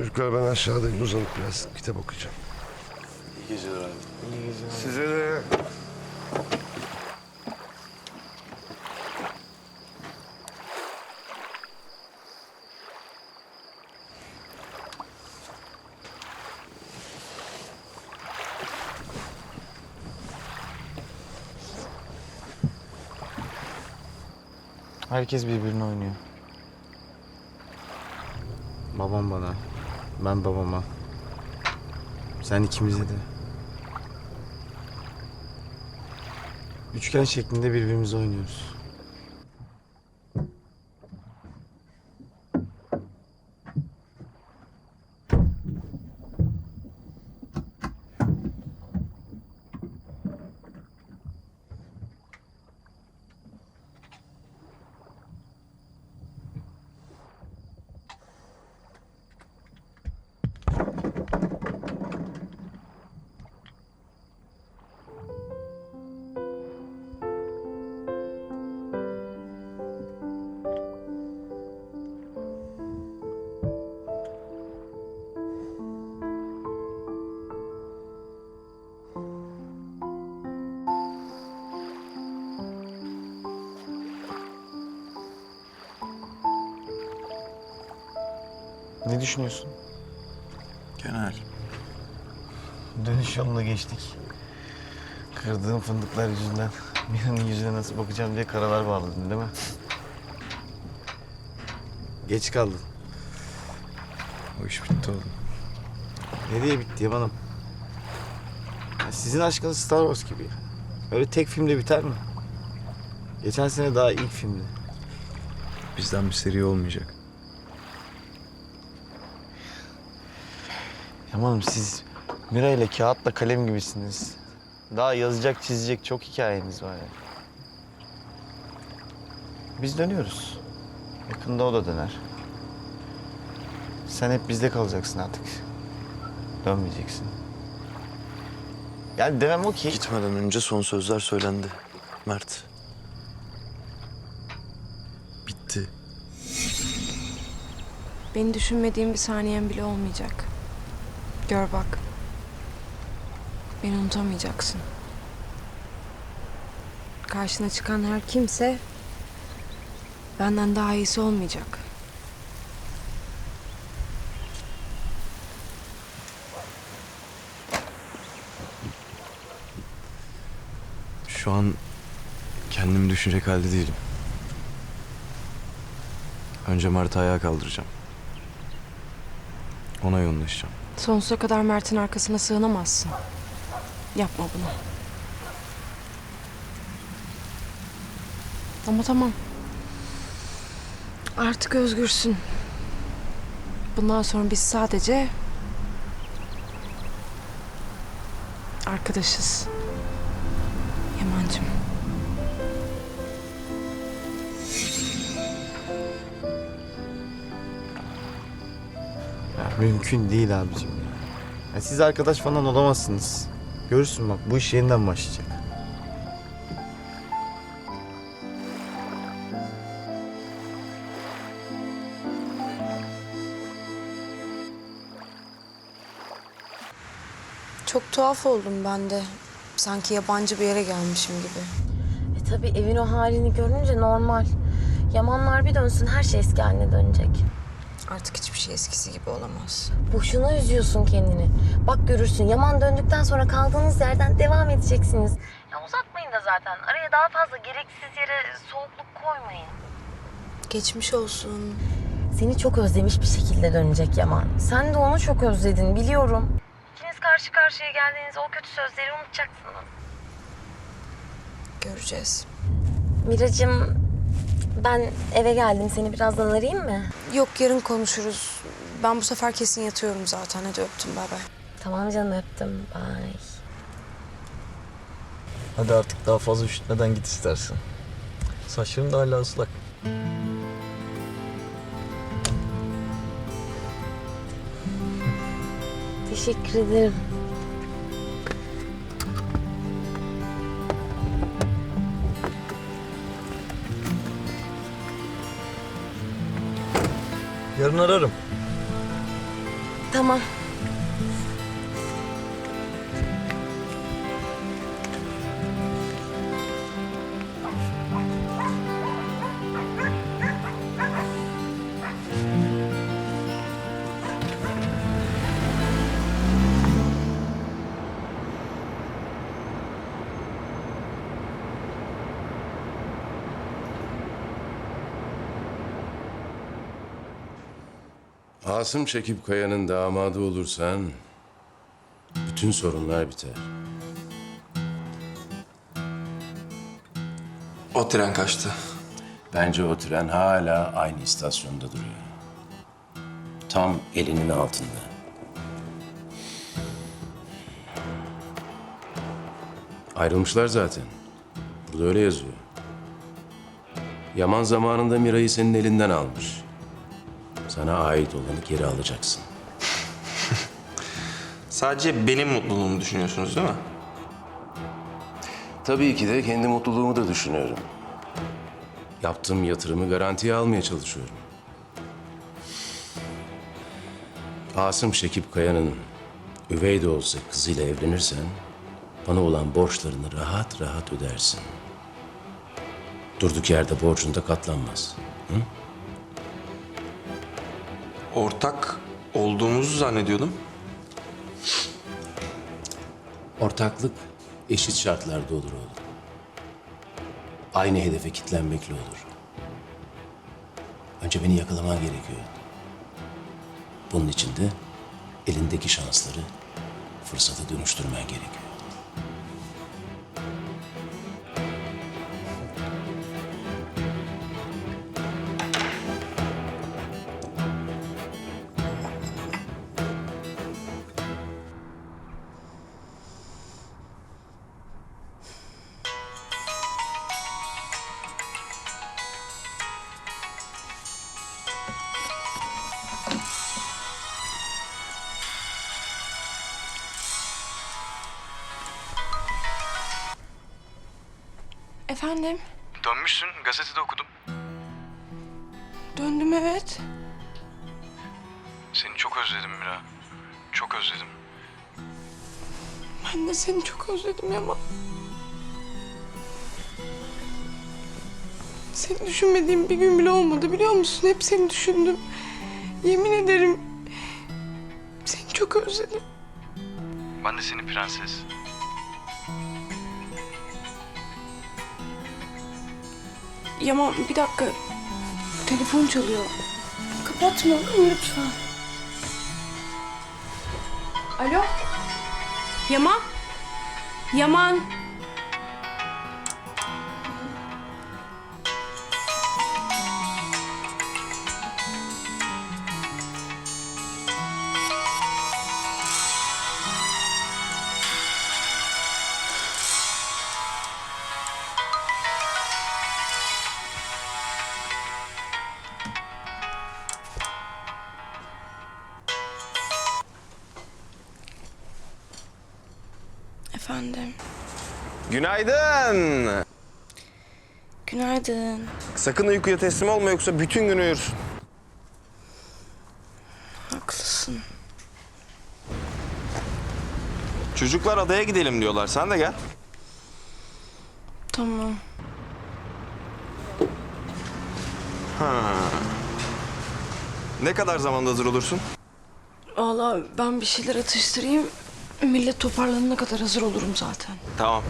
Çocuklar ben aşağıdayım uzanıp biraz kitap okuyacağım. İyi geceler abi. Size de. Herkes birbirini oynuyor. Babam bana, ben babama. Sen ikimize de. Üçgen şeklinde birbirimizi oynuyoruz. Ne düşünüyorsun? Genel. Dönüş yoluna geçtik. Kırdığım fındıklar yüzünden birinin yüzüne nasıl bakacağım diye karalar bağladın değil mi? Geç kaldın. O iş bitti oğlum. Nereye bitti Yaman'ım? Ya sizin aşkınız Star Wars gibi. Öyle tek filmde biter mi? Geçen sene daha ilk filmdi. Bizden bir seri olmayacak. Yaman'ım siz Mira ile kağıtla kalem gibisiniz. Daha yazacak, çizecek çok hikayeniz var ya. Biz dönüyoruz. Yakında o da döner. Sen hep bizde kalacaksın artık. Dönmeyeceksin. Yani demem o ki... Gitmeden önce son sözler söylendi. Mert. Bitti. Beni düşünmediğim bir saniyen bile olmayacak. Gör bak. Beni unutamayacaksın. Karşına çıkan her kimse benden daha iyisi olmayacak. Şu an kendimi düşünecek halde değilim. Önce Mert'i ayağa kaldıracağım. Ona yoğunlaşacağım. Sonsuza kadar Mert'in arkasına sığınamazsın. Yapma bunu. Ama tamam. Artık özgürsün. Bundan sonra biz sadece arkadaşız. Yamancığım. Mümkün değil abicim ya. ya. Siz arkadaş falan olamazsınız. Görürsün bak bu iş yeniden başlayacak. Çok tuhaf oldum ben de. Sanki yabancı bir yere gelmişim gibi. E tabii evin o halini görünce normal. Yamanlar bir dönsün her şey eski haline dönecek. Artık hiçbir şey eskisi gibi olamaz. Boşuna üzüyorsun kendini. Bak görürsün Yaman döndükten sonra kaldığınız yerden devam edeceksiniz. Ya uzatmayın da zaten. Araya daha fazla gereksiz yere soğukluk koymayın. Geçmiş olsun. Seni çok özlemiş bir şekilde dönecek Yaman. Sen de onu çok özledin biliyorum. İkiniz karşı karşıya geldiğinizde o kötü sözleri unutacaksınız. Göreceğiz. Miracığım ben eve geldim. Seni birazdan arayayım mı? Yok yarın konuşuruz. Ben bu sefer kesin yatıyorum zaten. Hadi öptüm bay bay. Tamam canım öptüm. Bye. Hadi artık daha fazla üşütmeden git istersen. Saçlarım da hala ıslak. Teşekkür ederim. Yarın ararım. Tamam. Asım Çekip Kaya'nın damadı olursan bütün sorunlar biter. O tren kaçtı. Bence o tren hala aynı istasyonda duruyor. Tam elinin altında. Ayrılmışlar zaten. Burada öyle yazıyor. Yaman zamanında Mira'yı senin elinden almış. Sana ait olanı geri alacaksın. Sadece benim mutluluğumu düşünüyorsunuz değil mi? Tabii ki de kendi mutluluğumu da düşünüyorum. Yaptığım yatırımı garantiye almaya çalışıyorum. Asım Şekip Kaya'nın üvey de olsa kızıyla evlenirsen bana olan borçlarını rahat rahat ödersin. Durduk yerde borcunda katlanmaz. Ortak olduğumuzu zannediyordum. Ortaklık eşit şartlarda olur oğlum. Aynı hedefe kitlenmekle olur. Önce beni yakalaman gerekiyor. Bunun için de elindeki şansları fırsata dönüştürmen gerekiyor. Efendim? Dönmüşsün. Gazetede okudum. Döndüm evet. Seni çok özledim Mira. Çok özledim. Ben de seni çok özledim Yaman. Seni düşünmediğim bir gün bile olmadı biliyor musun? Hep seni düşündüm. Yemin ederim seni çok özledim. Ben de seni prenses. Yaman bir dakika. Telefon çalıyor. Kapatma lütfen. Alo? Yaman? Yaman? Efendim. Günaydın. Günaydın. Sakın uykuya teslim olma yoksa bütün gün uyursun. Haklısın. Çocuklar adaya gidelim diyorlar. Sen de gel. Tamam. Ne kadar zamanda hazır olursun? Vallahi ben bir şeyler atıştırayım. Millet toparlanana kadar hazır olurum zaten. Tamam.